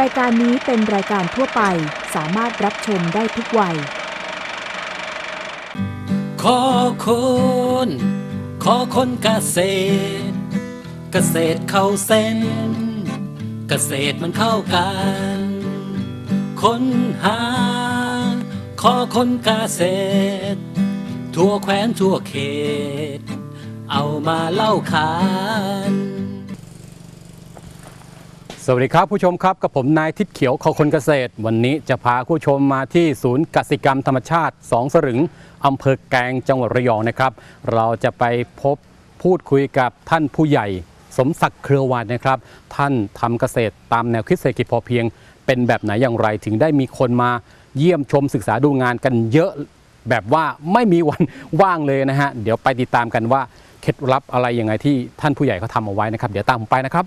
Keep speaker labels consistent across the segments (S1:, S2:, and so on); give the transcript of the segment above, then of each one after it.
S1: รายการนี้เป็นรายการทั่วไปสามารถรับชมได้ทุกวัย
S2: ขอคนขอคนเกษตร เกษตรเข้าเส้น เกษตรมันเข้ากันค้นหา ขอคนเกษตร ทั่วแคว้นทั่วเขต เอามาเล่าขาน
S3: วัสดีครับผู้ชมครับกับผมนายทิศเขียวขอคนเกษตร วันนี้จะพาผู้ชมมาที่ศูนย์กสิกรรมธรรมชาติสองสรึงอำเภอแกงจังหวัดระยองนะครับ เราจะไปพบพูดคุยกับท่านผู้ใหญ่ สมศักดิ์เครือวันนะครับ ท่านทำเกษตรตามแนวคิดเศรษฐกิจพอเพียง เป็นแบบไหนอย่างไรถึงได้มีคนมาเยี่ยมชมศึกษาดูงานกันเยอะแบบว่าไม่มีวันว่างเลยนะฮะเดี๋ยวไปติดตามกันว่าเคล็ดลับอะไรยังไงที่ท่านผู้ใหญ่เขาทำเอาไว้นะครับ เดี๋ยวตามผมไปนะครับ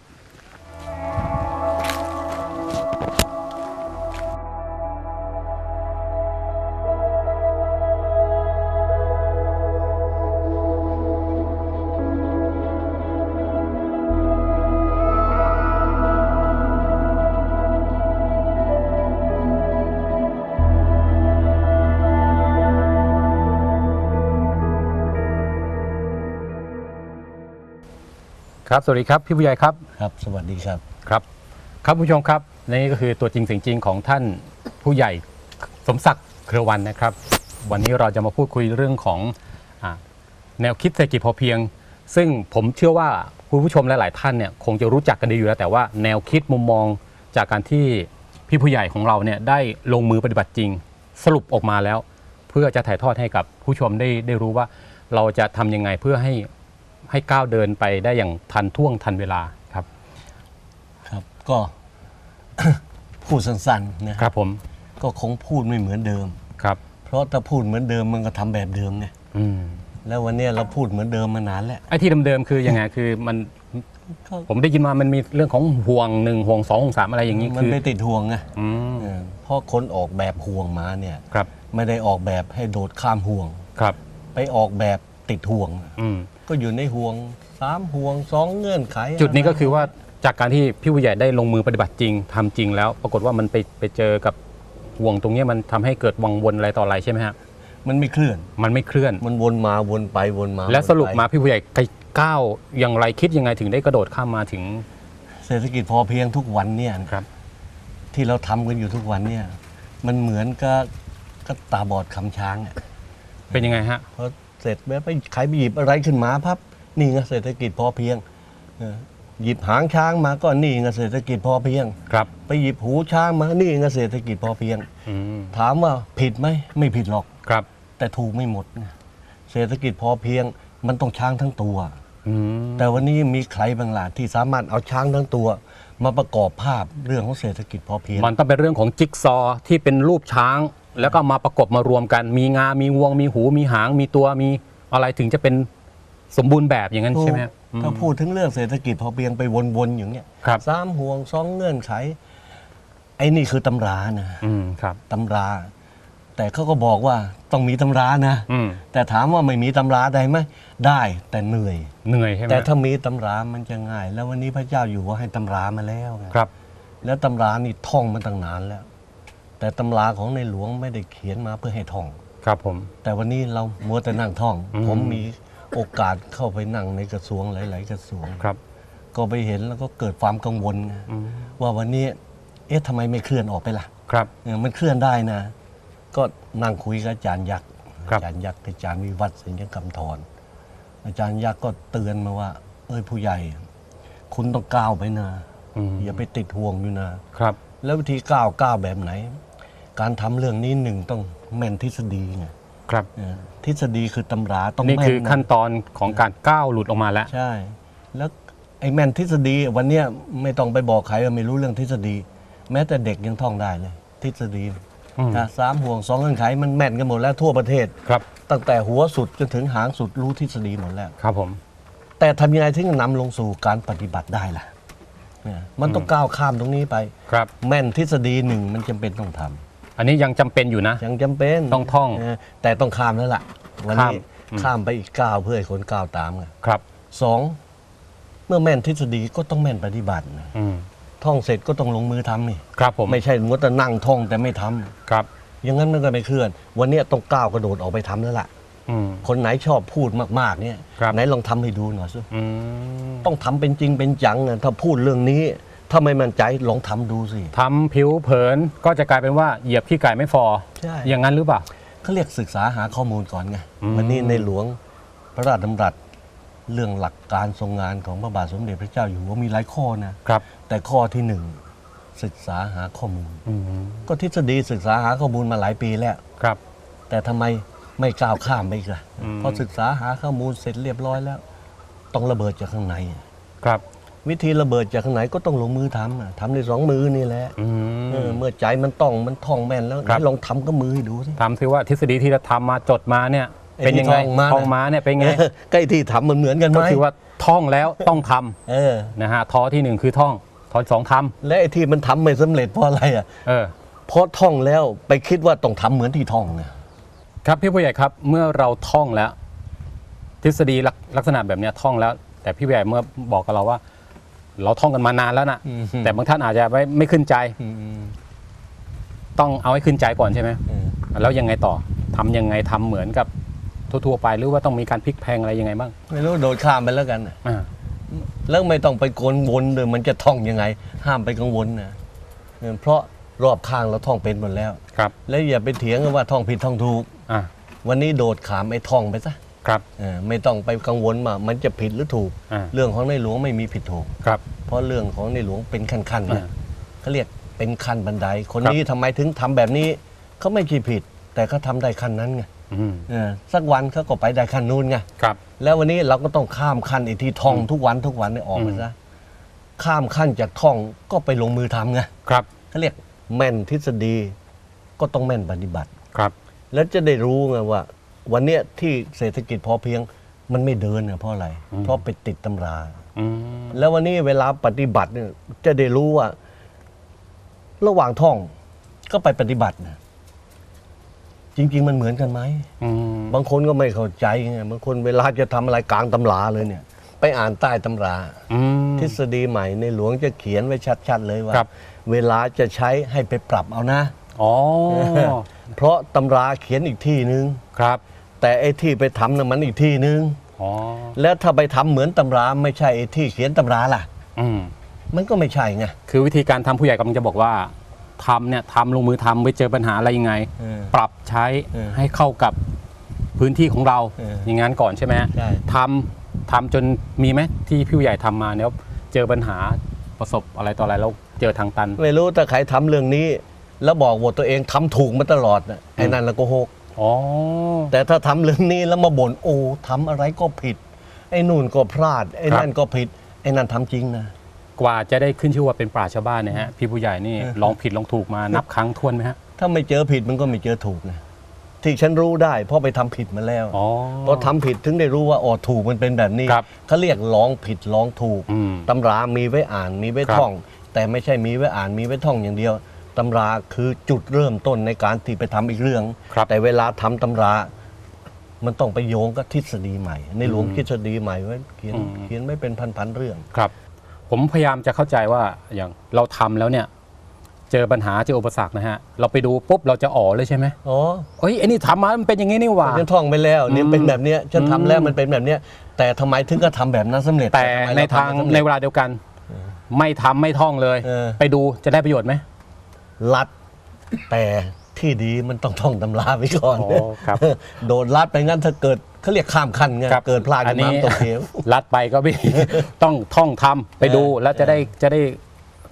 S3: ครับสวัสดีครับพี่ผู้ใหญ่ครับ
S4: ครับ สวัสดีครับ
S3: ครับ ครับผู้ชมครับนี่ก็คือตัวจริงเสียงจริงของท่านผู้ใหญ่สมศักดิ์เครือวันนะครับ วันนี้เราจะมาพูดคุยเรื่องของอาแนวคิดเศรษฐกิจพอเพียง ซึ่งผมเชื่อว่าคุณผู้ชมหลาย ๆ ท่านเนี่ยคงจะรู้จักกันดีอยู่แล้ว แต่ว่าแนวคิดมุมมองจากการที่พี่ผู้ใหญ่ของเราเนี่ยได้ลงมือปฏิบัติจริง สรุปออกมาแล้ว เพื่อจะถ่ายทอดให้กับผู้ชมได้ได้รู้ว่าเราจะทำยังไงเพื่อให้ ให้ก้าวเดินไปได้อย่างทันท่วงทันเวลาครับ
S4: ครับก็พูดสั้นๆนะครับ
S3: ผม
S4: ก็คงพูดไม่เหมือนเดิม
S3: ครับ
S4: เพราะถ้าพูดเหมือนเดิมมันก็ทำแบบเดิมไง
S3: อืม
S4: แล้ววันเนี้ยเราพูดเหมือนเดิมมานานแล้ว
S3: ไอ้ที่เดิมๆคือยังไงคือมัน
S4: ก็
S3: ผมได้ยินมามันมีเรื่องของห่วงหนึ่งห่วงสองห่วงสามอะไรอย่างนี้
S4: มัน
S3: คือ
S4: ไปติดห่วงไง
S3: อืม
S4: เออเพราะคนออกแบบห่วงมาเนี่ย
S3: ครับ
S4: ไม่ได้ออกแบบให้โดดข้ามห่วง
S3: ครับ
S4: ไปออกแบบติดห่วง
S3: อืม
S4: ก็อยู่ในห่วงสามห่วงสองเงื่อนไข
S3: จุดนี้ก็คือว่าจากการที่พี่ผู้ใหญ่ได้ลงมือปฏิบัติจริงทำจริงแล้ว ปรากฏว่ามันไปไปเจอกับห่วงตรงเนี้ยมันทำให้เกิดวังวนอะไรต่ออะไรใช่ไหมฮะ
S4: มันไม่เคลื่อน
S3: มันไม่เคลื่อน
S4: มันวนมาวนไปวนมา
S3: และสรุป
S4: วนไป
S3: มาพี่ผู้ใหญ่ไปก้าวอย่างไรคิดยังไงถึงได้กระโดดข้ามมาถึง
S4: เศรษฐกิจพอเพียงทุกวันเนี่ย
S3: ครับ
S4: ที่เราทำกันอยู่ทุกวันเนี่ย มันเหมือนกับก็ตาบอดคำช้างอะ
S3: เป็นยังไงฮะ
S4: พอ เสร็จแล้วไปใครไปหยิบอะไรขึ้นมาพับนี่ไงเศรษฐกิจพอเพียงเออหยิบหางช้างมาก็นี่ไงเศรษฐกิจพอเพียง
S3: ครับ
S4: ไปหยิบหูช้างมานี่ไงเศรษฐกิจพอเพียง
S3: อืม
S4: ถามว่าผิดไหมไม่ผิดหรอก
S3: ครับ
S4: แต่ถูกไม่หมดนะเศรษฐกิจพอเพียง มันต้องช้างทั้งตัว
S3: อืม
S4: แต่วันนี้มีใครบางล่ะที่สามารถเอาช้างทั้งตัว มาประกอบภาพเรื่องของเศรษฐกิจพอเพียง
S3: มันต้องเป็นเรื่องของจิ๊กซอว์ที่เป็นรูปช้าง แล้วก็มาประกบมารวมกัน มีงา มีงวง มีหู มีหาง มีตัว มีอะไรถึงจะเป็นสมบูรณ์แบบอย่างนั้นใช่ไหมฮะอืม
S4: ถ้าพูดถึงเรื่องเศรษฐกิจพอเพียงไปวนๆอย่างเงี้ย
S3: ครับ
S4: สามห่วงสองเงื่อนไข ไอ้นี่คือตำรานะ
S3: อืมครับ
S4: ตำรา แต่เขาก็บอกว่าต้องมีตำรานะ
S3: อืม
S4: แต่ถามว่าไม่มีตำราได้ไหมได้แต่เหนื่อย
S3: เหนื่อยใช่ไหม
S4: แต่ถ้ามีตำรามันจะง่าย แล้ววันนี้พระเจ้าอยู่หัว่าให้ตำรามาแล้วไง
S3: ครับ
S4: แล้วตำรานี่ท่องมาตั้งนานแล้ว แต่ตำราของในหลวงไม่ได้เขียนมาเพื่อให้ท่อง
S3: ครับผม
S4: แต่วันนี้เรามัวแต่นั่งท่อง
S3: อืม
S4: ผมมีโอกาสเข้าไปนั่งในกระทรวงหลาย ๆ กระทรวง
S3: ครับ
S4: ก็ไปเห็นแล้วก็เกิดความกังวลไง
S3: อืม
S4: ว่าวันนี้ เอ๊ะทำไมไม่เคลื่อนออกไปล่ะ
S3: ครับ
S4: เออมันเคลื่อนได้นะ ก็นั่งคุยกับอาจารย์ยักษ์
S3: ครับ
S4: อาจารย์ยักษ์อาจารย์วิวัฒน์สิงห์กำธรอาจารย์ยักษ์ก็เตือนมาว่า เอ้ยผู้ใหญ่ คุณต้องก้าวไปนะ
S3: อืม
S4: อย่าไปติดห่วงอยู่นะ
S3: ครับ
S4: แล้ววิธีก้าวก้าวแบบไหน การทำเรื่องนี้หนึ่งต้องแม่นทฤษฎีไง
S3: ครับ
S4: เออทฤษฎีคือตำราต้อง
S3: นี่
S4: แม่น
S3: คือ
S4: นะ
S3: ขั้นตอนของการก้าวหลุดออกมาแล้ว
S4: ใช่ แล้วไอ้แม่นทฤษฎีวันเนี้ยไม่ต้องไปบอกใครว่าไม่รู้เรื่องทฤษฎี แม้แต่เด็กยังท่องได้เลย ทฤษฎี
S3: อืม
S4: นะสามห่วงสองเงื่อนไขมันแม่นกันหมดแล้วทั่วประเทศ
S3: ครับ
S4: ตั้งแต่หัวสุดจนถึงหางสุดรู้ทฤษฎีหมดแล้ว
S3: ครับผม
S4: แต่ทำยังไงถึงจะนำลงสู่การปฏิบัติได้ล่ะเนี่ยมันต้องก้าวข้ามตรงนี้ไป
S3: ครับ
S4: แม่นทฤษฎีหนึ่งมันจำเป็นต้องทำ
S3: อันนี้ยังจำเป็นอยู่นะ
S4: ยังจำเป็น
S3: ต้องท่อง
S4: เแต่ต้องข้ามแล้วล่ะ วันนี้
S3: ข้ามอืม
S4: ข้ามไปอีกก้าวเพื่อให้คนก้าวตามไง
S3: ครับ
S4: สองเมื่อแม่นทฤษฎีก็ต้องแม่นปฏิบัตินะ
S3: อืม
S4: ท่องเสร็จก็ต้องลงมือทำนี่
S3: ครับผม
S4: ไม่ใช่มัวแต่นั่งท่องแต่ไม่ทำ
S3: ครับ
S4: อย่างนั้นมันก็ไม่เคลื่อน วันเนี้ยต้องก้าวกระโดดออกไปทำแล้วล่ะ
S3: อืม
S4: คนไหนชอบพูดมากๆเนี่ย
S3: ครับ
S4: ไหนลองทำให้ดูหน่อยสิ
S3: อืม
S4: ต้องทำเป็นจริงเป็นจังอะถ้าพูดเรื่องนี้ ถ้าไม่มั่นใจลองทำดูสิ
S3: ทำผิวเผินก็จะกลายเป็นว่าเหยียบขี้ไก่ไม่ฟอ
S4: ใช่
S3: อย่างนั้นหรือเปล่า
S4: เขาเรียกศึกษาหาข้อมูลก่อนไง
S3: อืม
S4: วันนี้ในหลวงพระราชดำรัสเรื่องหลักการทรงงานของพระบาทสมเด็จพระเจ้าอยู่หัวมีหลายข้อนะ
S3: ครับ
S4: แต่ข้อที่หนึ่งศึกษาหาข้อมูล
S3: อืม
S4: ก็ทฤษฎีศึกษาหาข้อมูลมาหลายปีแล้ว
S3: ครับ
S4: แต่ทำไมไม่ก้าวข้ามไปอีกล่ะ
S3: อืม
S4: พอศึกษาหาข้อมูลเสร็จเรียบร้อยแล้ว ต้องระเบิดจากข้างใน
S3: ครับ
S4: วิธีระเบิดจากข้างในก็ต้องลงมือทำอะทำในสองมือนี่แหละ
S3: อืม
S4: เออเมื่อใจมันต้องมันท่องแม่นแล้ว
S3: ครับ
S4: ลองทำก็มือให้ดูสิ
S3: ทำซิว่าทฤษฎีที่เราทำมาจดมาเนี่ย
S4: ไอ้
S3: เป็นยังไง
S4: ที่ท่องมาน่ะ
S3: ท่องมาเนี่ยเป็นไง
S4: ใกล้ที่ทำมันเหมือนกันไหม
S3: ก็คือว่าท่องแล้วต้องทำ
S4: เออ
S3: นะฮะทอที่หนึ่งคือท่องทอที่สองท
S4: และไอ้ที่มันทำไม่สำเร็จเพราะอะไรอะำ
S3: เออ
S4: เพราะท่องแล้วไปคิดว่าต้องทำเหมือนที่ท่องไง
S3: ครับพี่ผู้ใหญ่ครับเมื่อเราท่องแล้ว ทฤษฎีลักลักษณะแบบเนี้ยท่องแล้ว แต่พี่ผู้ใหญ่เมื่อบอกกับเราว่า เราท่องกันมานานแล้วนะแต่บางท่านอาจจะไม่ไม่ขึ้นใจ
S4: อืม
S3: ต้องเอาให้ขึ้นใจก่อนใช่ไหม
S4: เออ
S3: แล้วยังไงต่อทำยังไงทำเหมือนกับทั่วๆไปหรือว่าต้องมีการพลิกแพลงอะไรยังไงบ้าง
S4: ไม่รู้โดดข้ามไปแล้วกันน่ะ
S3: อ่า
S4: แล้วไม่ต้องไปกวนวนเลยมันจะท่องยังไง ห้ามไปกังวลนะเออเพราะรอบข้างเราท่องเป็นหมดแล้ว
S3: ครับ
S4: แล้วอย่าไปเถียงกันว่าท่องผิดท่องถูก
S3: อ่า
S4: วันนี้โดดขามไอ้ท่องไปซะ
S3: ครับ
S4: เออไม่ต้องไปกังวลว่ามันจะผิดหรือถูก
S3: อ่า
S4: เรื่องของในหลวงไม่มีผิดถูก
S3: ครับ
S4: เพราะเรื่องของในหลวงเป็นขั้นๆ
S3: อ่า
S4: นะเขาเรียกเป็นขั้นบันได คน
S3: ครับ
S4: นี้ทำไมถึงทำแบบนี้เขาไม่คิดผิด แต่เขาทำได้ขั้นนั้นไง
S3: อืม
S4: เออสักวันเขาก็ไปได้ขั้นนู้นไง
S3: ครับ
S4: แล้ววันนี้เราก็ต้องข้ามขั้นไอ้ที่ท่องทุกวันทุกวันเนี่ยออกไป
S3: อืม
S4: ซะข้ามขั้นจากท่องก็ไปลงมือทำไง
S3: ครับ
S4: เขาเรียกแม่นทฤษฎีก็ต้องแม่นปฏิบัติ
S3: ครับ
S4: แล้วจะได้รู้ไงว่า วันเนี้ยที่เศรษฐกิจพอเพียงมันไม่เดินเนี่ยเพราะอะไร
S3: อืม
S4: เพราะไปติดตำรา
S3: อืม
S4: แล้ววันนี้เวลาปฏิบัติเนี่ยจะได้รู้ว่า ระหว่างท่องก็ไปปฏิบัตินะจริง ๆ มันเหมือนกันไหม
S3: อืม
S4: บางคนก็ไม่เข้าใจไงบางคนเวลาจะทำอะไรกลางตำราเลยเนี่ย ไปอ่านใต้ตำรา
S3: อืม
S4: ทฤษฎีใหม่ในหลวงจะเขียนไว้ชัด ๆ เลยว่า
S3: ครับ
S4: เวลาจะใช้ให้ไปปรับเอานะ
S3: อ๋อ
S4: เพราะตำราเขียนอีกที่นึง
S3: ครับ
S4: แต่ไอ้ที่ไปทำน่ะมันอีกที่นึง
S3: อ๋อ
S4: แล้วถ้าไปทำเหมือนตำราไม่ใช่ไอ้ที่เขียนตำราล่ะ
S3: อืม
S4: มันก็ไม่ใช่ไง
S3: คือวิธีการทำผู้ใหญ่กำลังจะบอกว่าทำเนี่ยทำลงมือทำไปเจอปัญหาอะไรยังไง
S4: เออ
S3: ปรับใช้
S4: เออ
S3: ให้เข้ากับพื้นที่ของเรา
S4: เออ
S3: อย่างนั้นก่อนใช่ไหมฮะ
S4: ใช่
S3: ทำทำจนมีไหมที่พี่ผู้ใหญ่ทำมาเนี่ยเจอปัญหาประสบอะไรต่ออะไรแล้วเจอทางตัน
S4: ไม่รู้ถ้าใครทำเรื่องนี้ แล้วบอกว่าตัวเองทำถูกมาตลอดน่ะไอ้นั่นละโกหก
S3: อ๋อ
S4: แต่ถ้าทำเรื่องนี้แล้วมาบ่นโอ้ทำอะไรก็ผิด ไอ้นู่นก็พลาด ไอ้นั่นก็ผิด ไอ้นั่นทำจริงนะ
S3: กว่าจะได้ขึ้นชื่อว่าเป็นปราชญ์ชาวบ้านเนี่ยฮะพี่ผู้ใหญ่นี่
S4: เออ
S3: ลองผิดลองถูกมานับครั้งท้วนไหมฮะ
S4: ถ้าไม่เจอผิดมันก็ไม่เจอถูกนะ ที่ฉันรู้ได้เพราะไปทำผิดมาแล้ว
S3: อ๋อ
S4: พอทำผิดถึงได้รู้ว่าอ๋อถูกมันเป็นแบบนี้
S3: ครับ
S4: เขาเรียกลองผิดลองถูก
S3: อืม
S4: ตำรามีไว้อ่านมีไว้
S3: ครับ
S4: ท่อง แต่ไม่ใช่มีไว้อ่านมีไว้ท่องอย่างเดียว ตำราคือจุดเริ่มต้นในการที่ไปทำอีกเรื่อง
S3: ครับ
S4: แต่เวลาทำตำรา มันต้องไปโยงกับทฤษฎีใหม่ ในหลวง
S3: อืม
S4: ทฤษฎีใหม่ไว้เขียน
S3: อืม
S4: เขียนไม่เป็นพันๆเรื่อง
S3: ครับ ผมพยายามจะเข้าใจว่าอย่างเราทำแล้วเนี่ย เจอปัญหาเจออุปสรรคนะฮะ เราไปดูปุ๊บเราจะอ๋อเลยใช่ไหม
S4: อ๋อ
S3: เฮ้ยไอ้นี่ทำมามันเป็นอย่างงี้นี่หว่า
S4: ฉันท่องไปแล้วเนี่ย
S3: อืม
S4: เป็นแบบเนี้ยฉันทำแล้ว
S3: อืม
S4: มันเป็นแบบเนี้ยแต่ทำไมถึงก็ทำแบบนั้นสำเร็จ
S3: แต่
S4: ทำไม
S3: ใน
S4: เร
S3: ทางำ
S4: ไม่สำ
S3: ใน
S4: เร็จ
S3: เวลาเดียวกัน ไม่ทำไม่ท่องเลย
S4: เออ
S3: ไปดูจะได้ประโยชน์ไหม
S4: ลัด แต่ที่ดีมันต้องท่องตำราไปก่อน
S3: อ๋อครับ
S4: โดนลัดไปงั้นถ้าเกิดเขาเรียกข้ามขั้นไง
S3: ครับ
S4: เกิดพลาด
S3: อั
S4: ขึ้
S3: น
S4: น
S3: นี้
S4: มาตกเหว
S3: ลัดไปก็ไม่ ต้องท่องทำไปดู
S4: เออ
S3: แล้วจะได้จะได้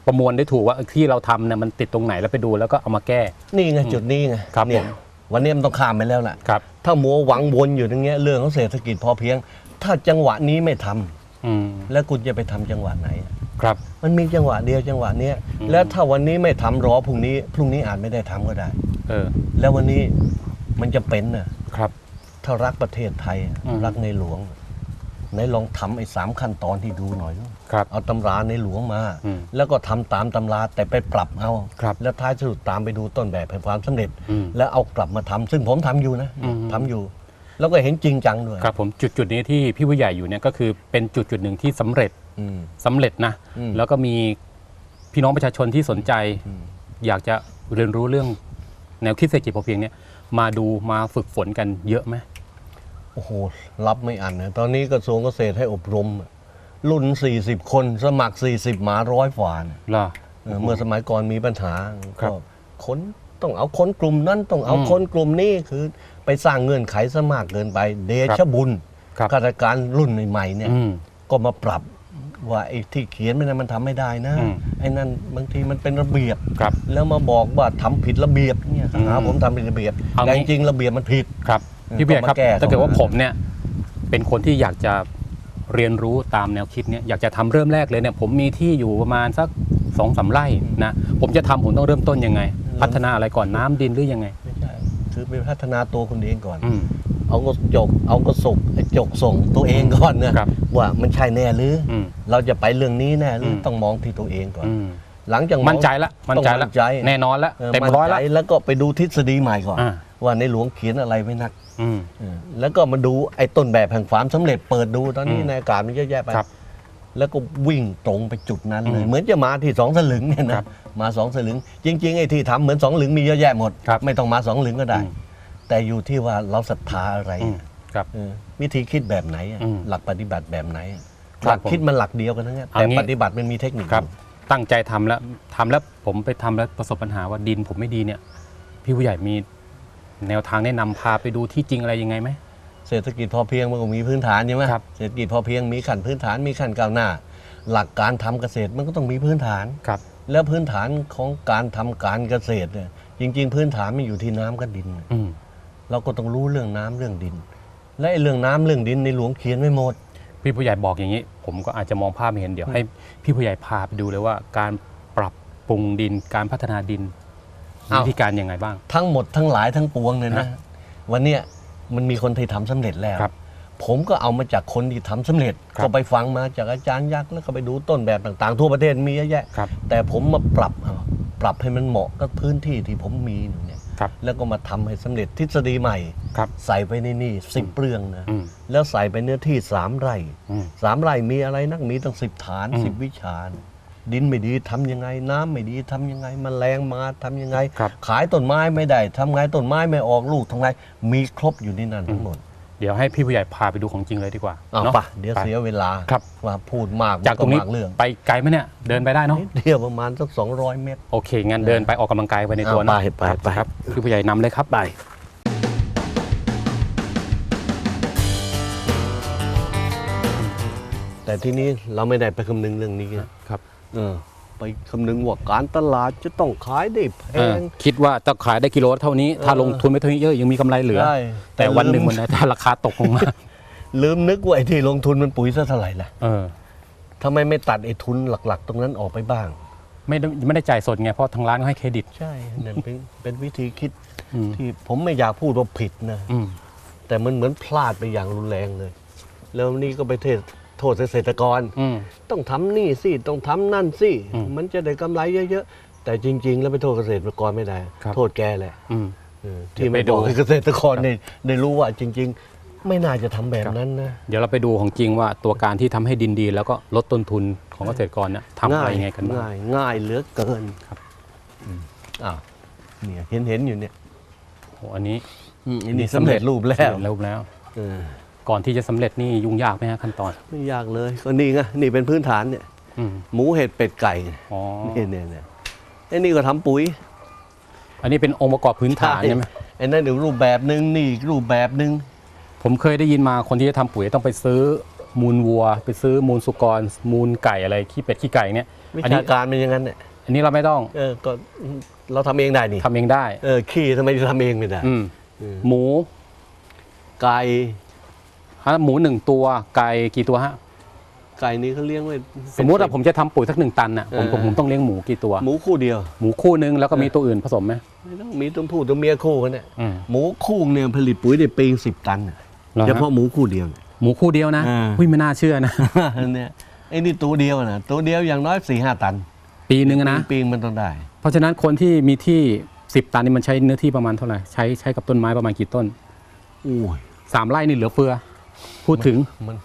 S3: ประมวลได้ถูกว่าที่เราทำเนี่ยมันติดตรงไหนแล้วไปดูแล้วก็เอามาแก้
S4: นี่ไงจุดนี้ไง
S3: ครับ
S4: เนี่ย
S3: ผม
S4: วันนี้มันต้องข้ามไปแล้วล่ะ
S3: ครับ
S4: ถ้ามัวหวังวนอยู่ตรงเนี้ยเรื่องของเศรษฐกิจพอเพียง ถ้าจังหวะนี้ไม่ทำ
S3: อืม
S4: แล้วคุณจะไปทำจังหวะไหน
S3: ครับ
S4: มันมีจังหวะเดียวจังหวะเนี้ย
S3: อืม
S4: แล้วถ้าวันนี้ไม่ทำรอพรุ่งนี้พรุ่งนี้อาจไม่ได้ทำก็ได้
S3: เออ
S4: แล้ววันนี้มันจะเป็นน่ะ
S3: ครับ
S4: ถ้ารักประเทศไทย
S3: อืม
S4: รักในหลวงไหนลองทำไอ้สามขั้นตอนที่ดูหน่อย
S3: ครับ
S4: เอาตำราในหลวงมา
S3: อืม
S4: แล้วก็ทำตามตำราแต่ไปปรับเอา
S3: ครับ
S4: แล้วท้ายสุดตามไปดูต้นแบบแห่งความสำเร็จ
S3: อืม
S4: แล้วเอากลับมาทำซึ่งผมทำอยู่นะ
S3: อืม
S4: ทำอยู่ แล้วก็เห็นจริงจังด้วย
S3: ครับผมจุดจุดนี้ที่พี่ผู้ใหญ่อยู่เนี่ยก็คือเป็นจุดจุดหนึ่งที่สำเร็จ
S4: อืม
S3: สำเร็จนะ
S4: อืม
S3: แล้วก็มีพี่น้องประชาชนที่สนใจ อยากจะเรียนรู้เรื่องแนวคิดเศรษฐกิจพอเพียงเนี่ยมาดูมาฝึกฝนกันเยอะไหม
S4: โอ้โห รับไม่อันนะตอนนี้กระทรวงเกษตรให้อบรม รุ่น 40 คน สมัคร 40 หมาร้อยฝ่าเนี่ย
S3: ล่ะ
S4: เออเมื่อสมัยก่อนมีปัญหา
S3: ครั
S4: ก็
S3: บ
S4: คนต้องเอาคนกลุ่มนั้นต้องเอา
S3: อืม
S4: คนกลุ่มนี้คือไปสร้างเงื่อนไขสมากเกินไป เด
S3: ครั
S4: ช
S3: บ
S4: บุญ
S3: ครับ
S4: ข้าราชการรุ่นใหม่ๆเนี่ย
S3: อืม
S4: ก็มาปรับ ว่าไอ้ที่เขียนไม่นั้นมันทำไม่ได้นะ
S3: อืม
S4: ไอ้นั่นบางทีมันเป็นระเบียบ
S3: ครับ
S4: แล้วมาบอกว่าทำผิดระเบียบเนี่ย
S3: อืม
S4: หาผมทำผิดระเบียบ
S3: เอางี้
S4: แต่จริงๆระเบียบมันผิด
S3: ครับ
S4: เออ
S3: พี่เบียร์ครับ
S4: ก็มาแก้
S3: ถ้าเกิดว่า
S4: เข้ามา
S3: ผมเนี่ยเป็นคนที่อยากจะเรียนรู้ตามแนวคิดเนี่ยอยากจะทำเริ่มแรกเลยเนี่ยผมมีที่อยู่ประมาณสักสองสามไร่นะผมจะทำผมต้องเริ่มต้นยังไง พัฒนาอะไรก่อนน้ำดินหรือยังไง
S4: ไม่ใช่คือไปพัฒนาตัวคุณเองก่อน
S3: อืม
S4: เอาก็จก เอาก็สุกไอ้จกส่งตัวเองก่อนนะครับว่ามันใช่แน่หรือ
S3: อืม
S4: เราจะไปเรื่องนี้แน่หรืออ
S3: ม
S4: ต้องมองที่ตัวเองก่อน
S3: อืม
S4: หลังจากอง
S3: มั่นใจละมั่นใจละ
S4: ต้องมั่นใจ
S3: แน่นอนละ
S4: ออ
S3: เต็มร้อยละ
S4: นใจแล้วก็ไปดูทฤษฎีใหม่ก่อน
S3: อ่า
S4: ว่าในหลวงเขียนอะไรไว้นัก
S3: อืม
S4: เออแล้วก็มาดูไอ้ต้นแบบแห่งความสำเร็จเปิดดูตอนนี้
S3: อืม
S4: ในอากาศมันเยอะแยะไป
S3: ครับ
S4: แล้วก็วิ่งตรงไปจุดนั้นเลย
S3: อืม
S4: เหมือนจะมาที่สองสลึงเนี่ย
S3: ครั
S4: นะ
S3: บ
S4: มาสองสลึง จริงๆไอ้ที่ทำเหมือนสองสลึงมีเยอะแยะหมด
S3: ครับ
S4: ไม่ต้องมาสองสลึงก็ได้
S3: อืม
S4: แต่อยู่ที่ว่าเราศรัทธาอะไร
S3: อืมครับ
S4: เออวิธีคิดแบบไหนอะ
S3: อืม
S4: หลักปฏิบัติแบบไหนอะ
S3: ครับ
S4: หลัก
S3: ผม
S4: คิดมันหลักเดียวกันทั้งนั้น
S3: เอา
S4: แต่
S3: งี้
S4: ปฏิบัติมันมีเทคนิค
S3: ครับ
S4: อยู่
S3: ตั้งใจทำแล้วทำแล้วผมไปทำแล้วประสบปัญหาว่าดินผมไม่ดีเนี่ย พี่ผู้ใหญ่มีแนวทางแนะนำพาไปดูที่จริงอะไรยังไงไหม
S4: เศรษฐกิจพอเพียงมันก็มีพื้นฐานใช่ไหม
S3: ครับ
S4: เศรษฐกิจพอเพียงมีขั้นพื้นฐานมีขั้นก้าวหน้า หลักการทำเกษตรมันก็ต้องมีพื้นฐาน
S3: ครับ
S4: แล้วพื้นฐานของการทำการเกษตรเนี่ยจริง ๆ พื้นฐานมันอยู่ที่น้ำกับดิน
S3: อืม
S4: เราก็ต้องรู้เรื่องน้ำเรื่องดิน และไอ้เรื่องน้ำเรื่องดินในหลวงเขียนไว้หมด
S3: พี่ผู้ใหญ่บอกอย่างนี้ ผมก็อาจจะมองภาพไม่เห็นเดี๋ยวให้พี่ผู้ใหญ่พาไปดูเลยว่า การปรับปรุงดินการพัฒนาดินมี
S4: อ้าว
S3: วิธีการยังไงบ้าง
S4: ทั้งหมดทั้งหลายทั้งปวงเลยนะ
S3: ฮะ
S4: วันเนี้ยมันมีคนที่ทำสำเร็จแล้ว
S3: ครับ
S4: ผมก็เอามาจากคนที่ทำสำเร็จ
S3: ครับ
S4: ก็ไปฟังมาจากอาจารย์ยักษ์แล้วก็ไปดูต้นแบบต่างๆ ทั่วประเทศมีเยอะแยะ
S3: ครับ
S4: แต่ผมมาปรับเอาปรับให้มันเหมาะกับพื้นที่ที่ผมมีอยู่เนี่ย
S3: ครับ
S4: แล้วก็มาทำให้สำเร็จทฤษฎีใหม่
S3: ครับ
S4: ใส่ไปในนี่สิบเปลืองนะ
S3: อืม
S4: แล้วใส่ไปเนื้อที่สามไร่
S3: อืม
S4: สามไร่มีอะไรนักมีตั้งสิบฐาน
S3: อืม
S4: สิบวิชานะดินไม่ดีทำยังไง น้ำไม่ดีทำยังไงมแมลงมาทำยังไง
S3: ครับ
S4: ขายต้นไม้ไม่ได้ทำไงต้นไม้ไม่ออกลูกทำไงมีครบอยู่ในนั้นทั้งหมด
S3: เดี๋ยวให้พี่ผู้ใหญ่พาไปดูของจริงเลยดีกว่า
S4: เอา
S3: เนาะ
S4: ปะเดี๋ยว
S3: ไป
S4: เสียเวลา
S3: ครับ
S4: ว่าพูดมาก
S3: จากตรงนี้
S4: มัมากเรื่อง
S3: ไปไกลไหมเนี่ยเดินไปได้เนาะ
S4: นิดเดียวประมาณสักสองร้อยเมตร
S3: โอเคงั้นเดินไปออกกำลังกายไปในตัว
S4: เอา
S3: นะ
S4: ไปไปไป
S3: ครับพี่ผู้ใหญ่นำเลยครับไป
S4: แต่ที่นี้เราไม่ได้ไปคำนึงเรื่องนี้นะครับ เออ ไปคำนึงว่าการตลาดจะต้องขายได้แพ
S3: เออง คิดว่าต้องขายได้กิโลเท่านี้ ถ้า
S4: เออ
S3: ลงทุนไปเท่านี้เยอะยังมีกำไรเหลือ
S4: ใช่
S3: แต่วันหนึ่ง
S4: ลืม
S3: วันไหนถ้าราคาตกลงมา
S4: ลืมนึกว่าไอ้ที่ลงทุนมันปุ๋ยซะเท่าไหร่ล่ะ
S3: เออ
S4: ทำไมไม่ตัดไอ้ทุนหลัก ๆ ตรงนั้นออกไปบ้าง
S3: ไม่ได้ไม่ได้จ่ายสดไงเพราะทางร้านก็ให้เครดิต
S4: ใช่นั่นเป็นเป็นวิธีคิด
S3: อืม
S4: ที่ผมไม่อยากพูดว่าผิดนะ
S3: อืม
S4: แต่มันเหมือนพลาดไปอย่างรุนแรงเลย แล้วนี่ก็ไปเทศโทษเกษตรกร
S3: อืม
S4: ต้องทำนี่สิต้องทำนั่นสิ
S3: อืม
S4: มันจะได้กำไรเยอะๆ แต่จริง ๆ แล้วไปโทษเกษตรกรไม่ได้
S3: ครับ
S4: โทษแกแหละ
S3: อืม
S4: เออ
S3: เดี๋
S4: ที่
S3: ยว
S4: ไม่
S3: ไปดู
S4: บอกให้เกษตรกรได้ได้รู้ว่าจริง ๆ ไม่น่าจะทำแบบ
S3: ครับ
S4: นั้นนะ
S3: เดี๋ยวเราไปดูของจริงว่าตัวการที่ทำให้ดินดี แล้วก็ลดต้นทุนของเกษตรกรเนี่ยทำอะไรยังไงกันบ้าง
S4: ง่ายง่ายเหลือเกิน
S3: ครับ
S4: อืมอ้าวเนี่ยเห็นเห็นอยู่เนี่ย
S3: โอ้อันนี้
S4: อืมอันนี้สำเร็จรูปแล้ว
S3: สำเร็จรูปแล้ว
S4: เออ
S3: ก่อนที่จะสำเร็จนี่ยุ่งยากไหมฮะขั้นตอน
S4: ไม่ยากเลยก็นี่ไงนี่เป็นพื้นฐานเนี่ย
S3: อืม
S4: หมูเห็ดเป็ดไก่
S3: อ๋อ
S4: เนี่ยเนี่ยเนี่ยไอ้นี่ก็ทำปุ๋ย
S3: อันนี้เป็นองค์ประกอบพื้นฐานใช่ไหม
S4: ไอ้นั่นเดี๋ยวรูปแบบหนึ่งนี่อีกรูปแบบหนึ่ง
S3: ผมเคยได้ยินมาคนที่จะทำปุ๋ยต้องไปซื้อมูลวัว ไปซื้อมูลสุกร มูลไก่อะไรขี้เป็ดขี้ไก่เนี่ย
S4: วิ
S3: อัน
S4: ชา
S3: นี้
S4: การเป็นอย่างนั้นเนี่ย
S3: อันนี้เราไม่ต้อง
S4: เออก็เราทำเองได้นี่
S3: ทำเองได้
S4: เออขี้ทำไมจะทำเองไม่ได้
S3: อืม
S4: เออ
S3: หมู
S4: ไก่
S3: ฮะหมูหนึ่งตัวไก่กี่ตัวฮะ
S4: ไก่นี่เขาเลี้ยงไว้
S3: สมมุติว่าผมจะทำปุ๋ยสักหนึ่งตันน่ะผมผม
S4: เออ
S3: ผมต้องเลี้ยงหมูกี่ตัว
S4: หมูคู่เดียว
S3: หมูคู่นึงแล้วก็มีตัวอื่นผสมไหม
S4: ไม่ต้องมีตัวผู้ตัวเมียคู่กันเนี่ย
S3: อืม
S4: หมูคู่เนี่ยผลิตปุ๋ยได้ปีสิบตันน่ะ
S3: หรอฮะ
S4: เฉพาะหมูคู่เดียวเนี่ย
S3: หมูคู่เดียวนะ
S4: อ่า
S3: หุ้ยไม่น่าเชื่อนะ
S4: เนี่ยไอ้นี่ตัวเดียวนะตัวเดียวอย่างน้อยสี่ห้าตัน
S3: ปีนึงอะนะ
S4: ปีงมันต้องได้
S3: เพราะฉะนั้นคนที่มีที่ 10 ตันนี่มันใช้เนื้อที่ประมาณเท่าไหร่ ใช้ใช้กับต้นไม้ประมาณกี่ต้น
S4: อุ้ย
S3: สามไร่นี่เหลือเฟือ พูดถึง
S4: มัน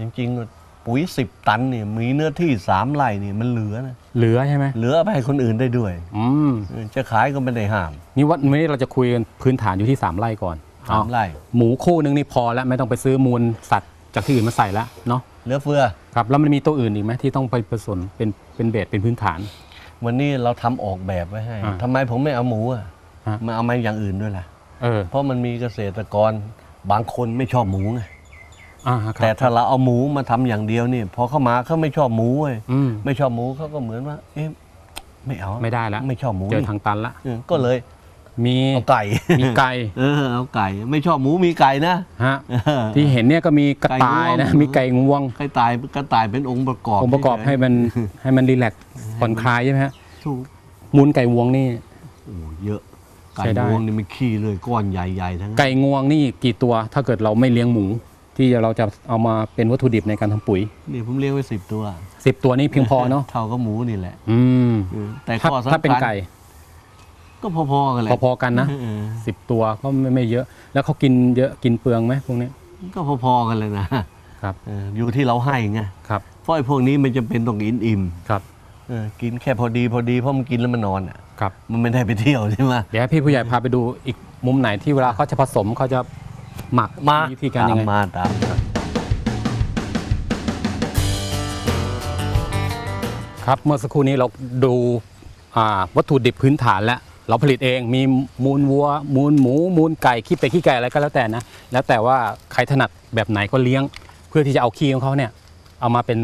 S4: จริงๆ ปุ๋ยสิบตันเนี่ยมีเนื้อที่สามไร่เนี่ยมันเหลือนะ
S3: เหลือใช่ไหม
S4: เหลือเอาไปให้คนอื่นได้ด้วย
S3: อืม
S4: เออจะขายก็ไม่ได้ห้าม
S3: นี่วันนี้เราจะคุยกันพื้นฐานอยู่ที่3ไร่ก่อน
S4: สามไร่
S3: หมูคู่นึงนี่พอแล้วไม่ต้องไปซื้อมูลสัตว์จากที่อื่นมาใส่แล้วเนาะ
S4: เหลือเฟือ
S3: ครับแล้วมันมีตัวอื่นอีกไหมที่ต้องไปผสมเป็นเป็นเบสเป็นพื้นฐาน
S4: วันนี้เราทำออกแบบไว้ให้
S3: อ่า
S4: ทำไมผมไม่เอาหมูอะ
S3: ฮะ
S4: มาเอามาอย่างอื่นด้วยล่ะ
S3: เออ
S4: เพราะมันมีเกษตรกร บางคนไม่ชอบหมูไง
S3: อ่าครับ
S4: แต่ถ้าเราเอาหมูมาทำอย่างเดียวนี่พอเข้ามาเขาไม่ชอบหมูเว้ย
S3: อืม
S4: ไม่ชอบหมูเขาก็เหมือนว่า เอ๊ะไม่เอา
S3: ไม่ได้แล้ว
S4: ไม่ชอบหมู
S3: เจอ
S4: นี่
S3: ทางตันละ
S4: เออก็เลย
S3: มี
S4: เอาไก่
S3: มีไก่
S4: เออเอาไก่ ไม่ชอบหมูมีไก่นะ
S3: ฮะ
S4: เออ
S3: ที่เห็นเนี่ยก็มีกระต่ายนะ
S4: ไก่งวง
S3: มีไก่งวง
S4: ไก่ตายกระต่ายเป็นองค์ประกอบ
S3: องค์ประกอบให้มันให้มันรีแลกซ์ผ่อนคลายใช่ไหมฮะ
S4: ถูก
S3: มูลไก่งวงนี่
S4: โอ้เยอะ ไก่
S3: ใช้ได้
S4: งวงนี่มันขี้เลยก้อนใหญ่ๆทั้งนั้น
S3: ไก่งวงนี่กี่ตัวถ้าเกิดเราไม่เลี้ยงหมู ที่เราจะเอามาเป็นวัตถุดิบในการทำปุ๋ย
S4: นี่ผมเลี้ยงไว้สิบตัว
S3: 10 ตัวนี่เพียงพอเนาะ
S4: เท่ากับหมูนี่แหละ
S3: อืม
S4: เออแต่
S3: ถ้า
S4: ข้อสำคัญ
S3: ถ้าเป็นไก่
S4: ก็พอๆกันแหละ
S3: พอๆกันนะ
S4: เออ
S3: สิบตัวก็ไม่ไม่เยอะ แล้วเขากินเยอะกินเปลืองไหมพวกนี้
S4: ก็พอๆกันเลยนะครับ เอออยู่ที่เราให้ไง
S3: ครับ
S4: เพราะไอ้พวกนี้มันจะเป็นต้องกินอิ่ม
S3: ครับ
S4: เออ กินแค่พอดีพอดีเพราะมันกินแล้วมันนอนอะ
S3: ครับ
S4: มันไม่ได้ไปเที่ยวใช่ไหม
S3: เดี๋ยวให้พี่ผู้ใหญ่พาไปดูอีกมุมไหนที่เวลาเขาจะผสมเขาจะหมัก
S4: มา
S3: วิธีการยังไง
S4: ตมมาตาม
S3: ครับ เมื่อสักครู่นี้เราดูอ่าวัตถุดิบพื้นฐานแล้วเราผลิตเองมีมูลวัว มูลหมู มูลไก่ขี้เป็ดขี้ไก่อะไรก็แล้วแต่นะแล้วแต่ว่าใครถนัดแบบไหนก็เลี้ยง เพื่อที่จะเอาขี้ของเขาเนี่ยเอามาเป็น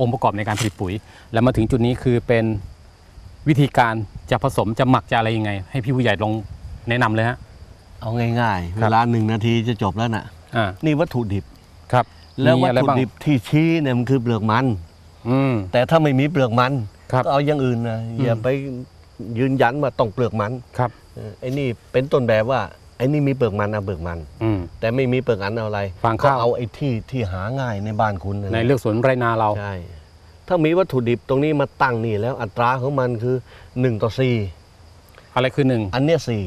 S3: องค์ประกอบในการผลิตปุ๋ย แล้วมาถึงจุดนี้คือเป็นวิธีการจะผสมจะหมักจะอะไรยังไง ให้พี่ผู้ใหญ่ลองแนะนำเลยฮะ
S4: เอาง่ายๆ
S3: ครั
S4: เว
S3: บ
S4: ลาหนึ่งนาทีจะจบแล้วน่ะ
S3: อ่า
S4: นี่วัตถุดิบ
S3: ครับ
S4: แล้ว
S3: มี
S4: วัต
S3: อะไร
S4: ถุ
S3: บ้าง
S4: ดิบที่ชี้เนี่ยมันคือเปลือกมัน
S3: อืม
S4: แต่ถ้าไม่มีเปลือกมัน
S3: ครับ
S4: ก็เอาอย่างอื่นนะอย่า
S3: อืม
S4: ไปยืนยันว่าต้องเปลือกมัน
S3: ครับ
S4: เออไอ้นี่เป็นต้นแบบว่า ไอ้นี่มีเปลือกมันเอาเปลือกมัน
S3: อืม
S4: แต่ไม่มีเปลือกอันเอาอะไร
S3: ฟาง
S4: ก็
S3: ข้าว
S4: เอาไอ้ที่ที่หาง่ายในบ้านคุณะ
S3: ในเลือกสวนไรนาเรา
S4: ใช่ถ้ามีวัตถุดิบตรงนี้มาตั้งนี่แล้วอัตราของมันคือ1ต่อ
S3: อะไรคือหนึ่ง
S4: 4อันเนี้ยสี่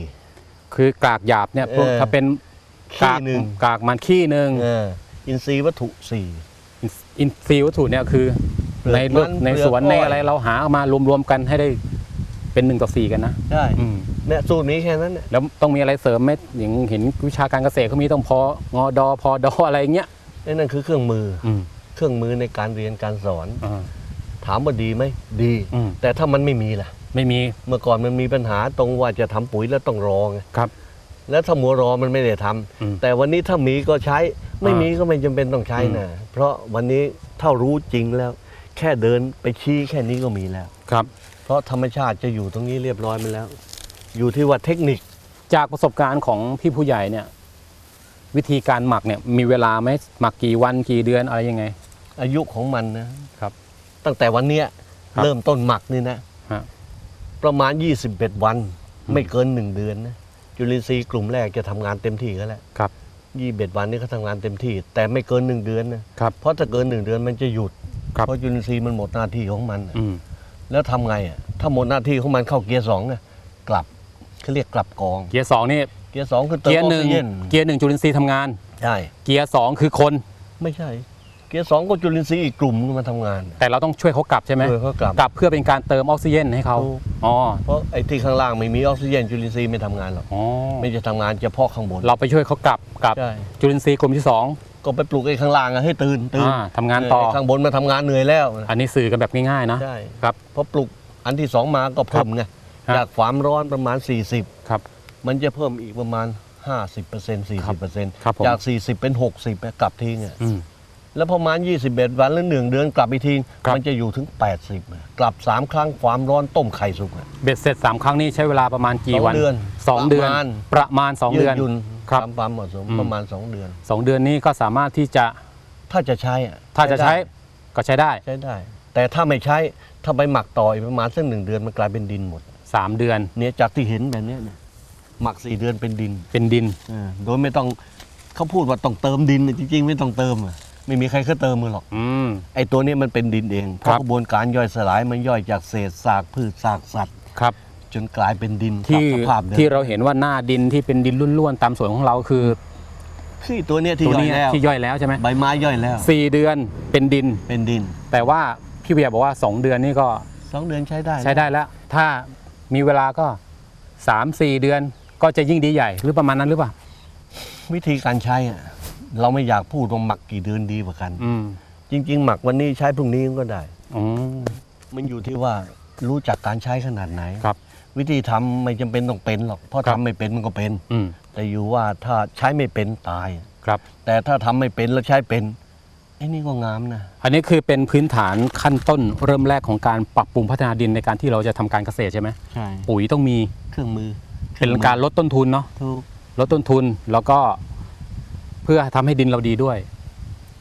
S3: คือกากหยาบเนี่ยพวก
S4: เออ
S3: ถ้าเป็น
S4: ขี้
S3: กาก
S4: หนึ่ง
S3: กากมันขี้หนึ่ง
S4: เอออินทรีย์วัตถุสี่
S3: อินทรีย์วัตถุเนี่ยคือ
S4: เปลือก
S3: ใน
S4: มัน
S3: ใน
S4: เปลือก
S3: สวน
S4: อ้อย
S3: ในอะไรเราหาเอามารวมๆกันให้ได้ เป็นหนึ่งต่อสี่กันนะ
S4: ใช่
S3: อืม
S4: เนี่ยสูตรนี้แค่นั้นเนี่ย
S3: แล้วต้องมีอะไรเสริมไหมอย่างเห็นวิชาการเกษตรเขามีต้องพองอดอพอดออะไรอย่างเงี้ย
S4: ไอ้นั่นคือเครื่องมือ
S3: อืม
S4: เครื่องมือในการเรียนการสอน
S3: อ่า
S4: ถามว่าดีไหมดี
S3: อืม
S4: แต่ถ้ามันไม่มีล่ะ
S3: ไม่มี
S4: เมื่อก่อนมันมีปัญหาตรงว่าจะทำปุ๋ยแล้วต้องรอไง
S3: ครับ
S4: แล้วถ้ามัวรอมันไม่ได้ทำ
S3: อืม
S4: แต่วันนี้ถ้ามีก็ใช้ ไม่
S3: อ่ามี
S4: มีก็ไม่จำเป็นต้องใช้นะเพราะวันนี้ถ้ารู้จริงแล้ว แค่เดินไปชี้แค่นี้ก็มีแล้ว
S3: ครับ
S4: เพราะธรรมชาติจะอยู่ตรงนี้เรียบร้อยมาแล้ว อยู่ที่ว่าเทคนิค
S3: จากประสบการณ์ของพี่ผู้ใหญ่เนี่ย วิธีการหมักเนี่ย มีเวลาไหมหมักกี่วันกี่เดือนอะไรยังไง
S4: อายุของมันนะครับ ตั้งแต่วันเนี้ย
S3: ครับ
S4: เริ่มต้นหมักนี่นะ
S3: ฮะ
S4: ประมาณ 21 วัน
S3: อืม
S4: ไม่เกิน 1 เดือนนะจุลินทรีย์กลุ่มแรกจะทำงานเต็มที่กันแล้ว
S3: ครับ
S4: ยี่สิบวันนี้เขาทำงานเต็มที่ แต่ไม่เกิน 1 เดือนนะครับ เพราะถ้าเกิน 1 เดือนมันจะหยุด
S3: ครับ
S4: เพราะจุลินทรีย์มันหมดหน้าที่ของมันน่ะ
S3: อืม
S4: แล้วทำไงอะถ้าหมดหน้าที่ของมันเข้าเกียร์สองอะกลับเขาเรียกกลับกอง
S3: เกียร์สองนี่
S4: เกียร์สองคือเติม
S3: เกีย
S4: อ
S3: ร์
S4: อก
S3: หนึ่ง
S4: ซิเจน
S3: เกียร์หนึ่งจุลินทรีย์ทำงาน
S4: ใช่
S3: เกียร์สองคือคน
S4: ไม่ใช่ เกียร์สองก็จุลินทรีย์อีกกลุ่มนึงมาทำงาน
S3: แต่เราต้องช่วยเขากลับใช่ไหม
S4: เพื่อเขากลับ
S3: กลับเพื่อเป็นการเติมออกซิเจนให้เขา
S4: ถูก
S3: อ๋อ
S4: เพราะไอ้ที่ข้างล่างไม่มีออกซิเจนจุลินทรีย์ไม่ทำงานหรอก
S3: อ๋อ
S4: ไม่จะทำงานเฉพาะข้างบน
S3: เราไปช่วยเขากลับกับ
S4: ใช่
S3: จุลินทรีย์กลุ่มที่สอง
S4: ก็ไปปลุกไอ้ข้างล่างอะให้ตื่นตื่น
S3: อ่าทำงานต่อ
S4: ไข้างบนมาทำงานเหนื่อยแล้ว
S3: อันนี้สื่อกันแบบง่ายๆนะ
S4: ใช่
S3: ครับ
S4: พอปลุกอันที่สองมาก็เพิ่มไง
S3: ครับ
S4: จากความร้อนประมาณ 40
S3: ครับ
S4: มันจะเพิ่มอีกประมาณ 50% 40%
S3: ครับผม
S4: จาก 40 เป็น 60อะกลับทิ้งอะ
S3: อืม
S4: แล้วประมาณ 21 วันหรือหนึ่งเดือนกลับอีกที
S3: ครับ
S4: มันจะอยู่ถึง 80อะกลับ 3 ครั้งความร้อนต้มไข่สุกอะ
S3: เบ็ดเสร็จสามครั้งนี้ใช้เวลาประมาณกี่วัน
S4: สองเดือน
S3: สองเดือน
S4: ประมาณ
S3: ประมาณสองเดือน
S4: ยืดหยุ่น
S3: ครับ
S4: ตามความเหมาะสม
S3: อืม
S4: ประมาณ 2 เดือน
S3: สองเดือนนี้ก็สามารถที่จะ
S4: ถ้าจะใช้อะ
S3: ถ้าจะใช้
S4: ได้
S3: ก็ใช้ได้
S4: ใช้ได้ แต่ถ้าไม่ใช้ถ้าไปหมักต่ออีกประมาณสักหนึ่งเดือนมันกลายเป็นดินหมด
S3: สามเดือน
S4: เนี่ยจากที่เห็นแบบเนี้ยเนี่ยหมักสี่เดือนเป็นดิน
S3: เป็นดิน
S4: เออโดยไม่ต้องเขาพูดว่าต้องเติมดินจริง ๆ ไม่ต้องเติมอะไม่มีใครเขาเติมมือหรอก
S3: อืม
S4: ไอ้ตัวนี้มันเป็นดินเองเพ
S3: ครั
S4: ราะ
S3: บ
S4: กระบวนการย่อยสลายมันย่อยจากเศษซากพืชซากสัตว์
S3: ครับ
S4: จ นกลายเป็นดินกลับ
S3: ที่
S4: สภาพเดิม
S3: ที่เราเห็นว่าหน้าดินที่เป็นดินล้วนๆตามสวนของเราคือ
S4: คือตัวเนี้ยที่
S3: ตัว
S4: ย่อย
S3: นี้
S4: แล้ว
S3: ที่ย่อยแล้วใช่ไหม
S4: ใบไม้ย่อยแล้ว
S3: สี่เดือนเป็นดิน
S4: เป็นดิน
S3: แต่ว่าพี่เบียร์บอกว่า2เดือนนี่ก็
S4: สองเดือนใช้ได้
S3: ใช้ได้แล้ว ถ้ามีเวลาก็3 4เดือนก็จะยิ่งดีใหญ่หรือประมาณนั้นหรือเปล่า
S4: วิธีการใช้อะเราไม่อยากพูดว่าหมักกี่เดือนดีกว่ากัน
S3: อืม
S4: จริง ๆ หมักวันนี้ใช้พรุ่งนี้ก็ได้
S3: อืม
S4: มันอยู่ที่ว่ารู้จักการใช้ขนาดไหน
S3: ครับ
S4: วิธีทำไม่จำเป็นต้องเป็นหรอกเพราะ
S3: ครั
S4: ทำ
S3: บ
S4: ไม่เป็นมันก็เป็น
S3: อืม
S4: แต่อยู่ว่าถ้าใช้ไม่เป็นตาย
S3: ครับ
S4: แต่ถ้าทำไม่เป็นแล้วใช้เป็นไอ้นี่ก็งามนะ
S3: อันนี้คือเป็นพื้นฐานขั้นต้นเริ่มแรกของการปรับปรุงพัฒนาดินในการที่เราจะทำการเกษตรใช่ไหม
S4: ใช่
S3: ปุ๋ยต้องมี
S4: เครื่องมือ
S3: เป็นการลดต้นทุนเนาะ
S4: ถูก
S3: ลดต้นทุนแล้วก็เพื่อทำให้ดินเราดีด้วย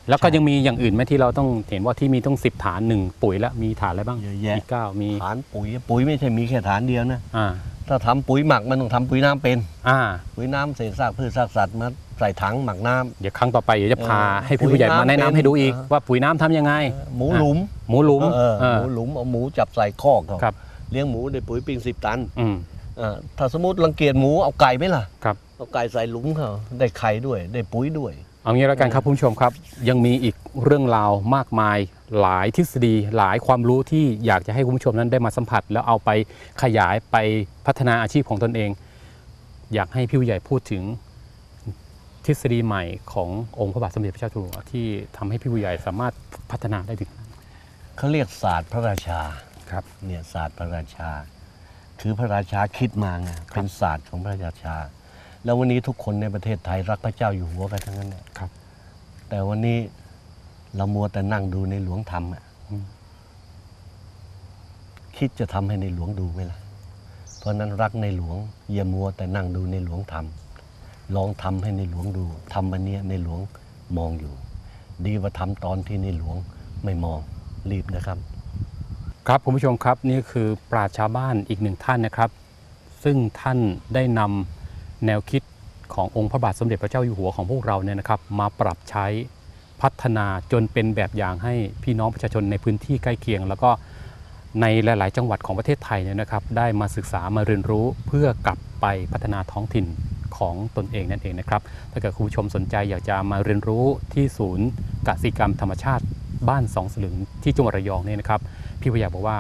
S3: แล้วก็
S4: ใช่
S3: ยังมีอย่างอื่นไหมที่เราต้องเห็นว่าที่มีต้องสิบฐานหนึ่งปุ๋ยแล้วมีฐานอะไรบ้าง
S4: เยอะแยะ
S3: มีเก้ามี
S4: ฐานปุ๋ยปุ๋ยไม่ใช่มีแค่ฐานเดียวนะ
S3: อ่า
S4: ถ้าทำปุ๋ยหมักมันต้องทำปุ๋ยน้ำเป็น
S3: อ่า
S4: ปุ๋ยน้ำเศษซากพืชซากสัตว์มาใส่ถังหมักน้ำ
S3: เดี๋ยวครั้งต่อไปเดี๋ยวจะพา
S4: เออ
S3: ให้พี่ผู้ใหญ่
S4: ปุ๋ยน้ำ
S3: มาแนะนำ
S4: เป็น
S3: ให้ดูอีก
S4: เออ
S3: ว่าปุ๋ยน้ำทำยังไง
S4: หมูหลุม
S3: หมูหลุม
S4: เออ
S3: เออ
S4: หมูหลุมเอาหมูจับใส่คอกเขา
S3: ครับ
S4: เลี้ยงหมูได้ปุ๋ยปิงสิบตัน
S3: อืม
S4: เออถ้าสมมติรังเกียจหมูเอาไก่ไหมล่ะ
S3: ครับ
S4: เอาไก่ใส่หลุมเขาได้ไข่ด้วยได้ปุ๋ยด้วย
S3: เอางี้แล้วกันครับคุณผู้ชมครับ ยังมีอีกเรื่องราวมากมายหลายทฤษฎีหลายความรู้ที่อยากจะให้คุณผู้ชมนั้นได้มาสัมผัส แล้วเอาไปขยายไปพัฒนาอาชีพของตนเอง อยากให้พี่ผู้ใหญ่พูดถึงทฤษฎีใหม่ขององค์พระบาทสมเด็จพระเจ้าอยู่หัวที่ทำให้พี่ผู้ใหญ่สามารถพัฒนาได้ถึง
S4: เขาเรียกศาสตร์พระราชา
S3: ครับ
S4: เนี่ยศาสตร์พระราชา คือพระราชาคิดมาไงเป็นศาสตร์ของพระราชา แล้ววันนี้ทุกคนในประเทศไทยรักพระเจ้าอยู่หัวกันทั้งนั้นแหละ
S3: ครับ
S4: แต่วันนี้เรามัวแต่นั่งดูในหลวงทำอะ
S3: อืม
S4: คิดจะทำให้ในหลวงดูไหมล่ะ เพราะฉะนั้นรักในหลวงอย่ามัวแต่นั่งดูในหลวงทำลองทำให้ในหลวงดูทำวันเนี้ยในหลวงมองอยู่ ดีกว่าทำตอนที่ในหลวงไม่มองรีบนะครับ
S3: ครับคุณผู้ชมครับนี่คือปราชญ์ชาวบ้านอีกหนึ่งท่านนะครับ ซึ่งท่านได้นำ แนวคิดขององค์พระบาทสมเด็จพระเจ้าอยู่หัวของพวกเราเนี่ยนะครับ มาปรับใช้พัฒนาจนเป็นแบบอย่างให้พี่น้องประชาชนในพื้นที่ใกล้เคียง แล้วก็ในหลาย ๆ จังหวัดของประเทศไทยเนี่ยนะครับ ได้มาศึกษามาเรียนรู้เพื่อกลับไปพัฒนาท้องถิ่นของตนเองนั่นเองนะครับ ถ้าเกิดคุณผู้ชมสนใจอยากจะมาเรียนรู้ที่ศูนย์กสิกรรมธรรมชาติบ้านสองสลึงที่จังหวัดระยองเนี่ยนะครับ พี่พยาบอกว่า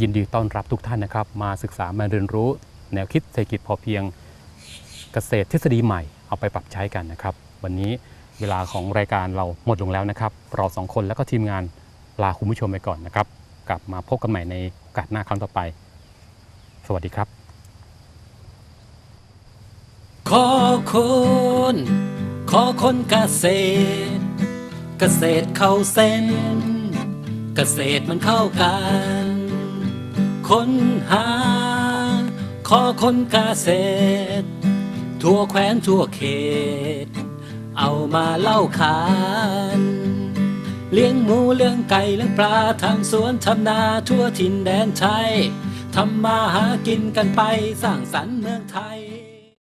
S3: ยินดีต้อนรับทุกท่านนะครับ มาศึกษามาเรียนรู้ แนวคิดเศรษฐกิจพอเพียง เกษตรทฤษฎีใหม่เอาไปปรับใช้กันนะครับ วันนี้เวลาของรายการเราหมดลงแล้วนะครับ เราสองคนแล้วก็ทีมงานลาคุณผู้ชมไปก่อนนะครับ กลับมาพบกันใหม่ในโอกาสหน้าครั้งต่อไป สวัสดีครับ
S2: ขอคนขอคนเกษตร เกษตรเข้าเส้น เกษตรมันเข้ากันค้นหา ขอคนเกษตร ทั่วแคว้นทั่วเขต เอามาเล่าขาน เลี้ยงหมูเลี้ยงไก่เลี้ยงปลาทำสวนทำนาทั่วถิ่นแดนไทยทำมาหากินกันไปสร้างสรรค์เมืองไทย